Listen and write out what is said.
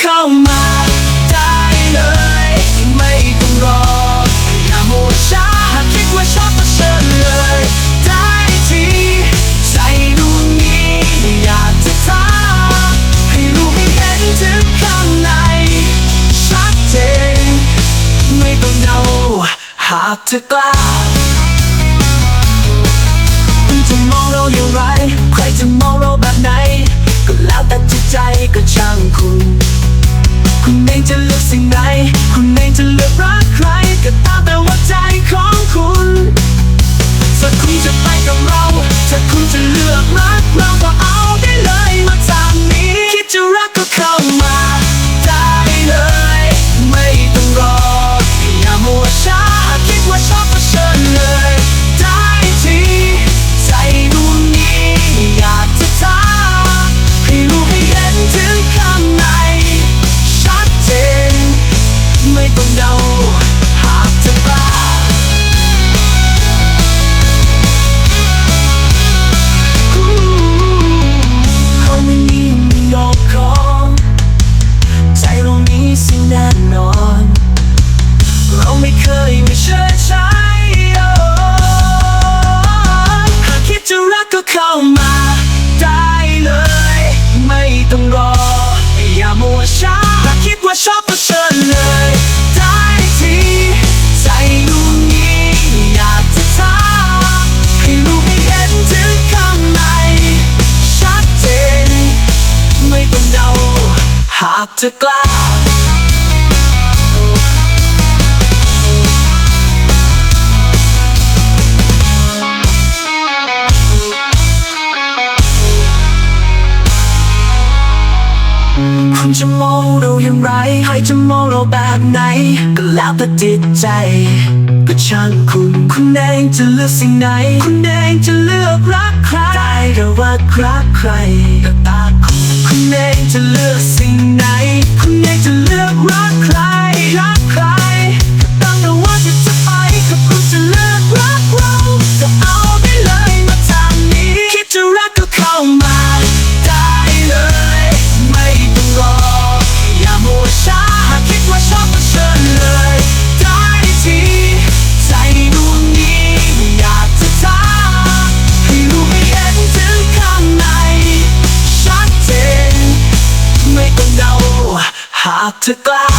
เข้ามาได้เลย ไม่ต้องรออย่ามัวช้าหากคิดว่าชอบก็เชิญเลย ได้ทีใจดวงนี้อยากจะท้าให้รู้ให้เห็นถึงข้างใน ชัดเจน ไม่ต้องเดาหากเธอกล้า เข้ามาได้เลย ไม่ต้องรอ อย่ามัวช้าหาคิดว่าชอบก็เชิญเลย ได้ทีใจดวงนี้อยากจะท้าให้รู้ให้เห็นถึงข้างในชัดเจน ไม่ต้องเดาหากเธอกล้า จะมองเราอย่างไรใครจะมองเราแบบไหน ก็แล้วแต่จิตใจ ก็ช่างคุณ คุณเองจะเลือกสิ่งไหน คุณเองจะเลือกรักใครได้หรือว่ารักใครก็ตามคุณคุณเองจะเลือกสิ่ง ชัดเ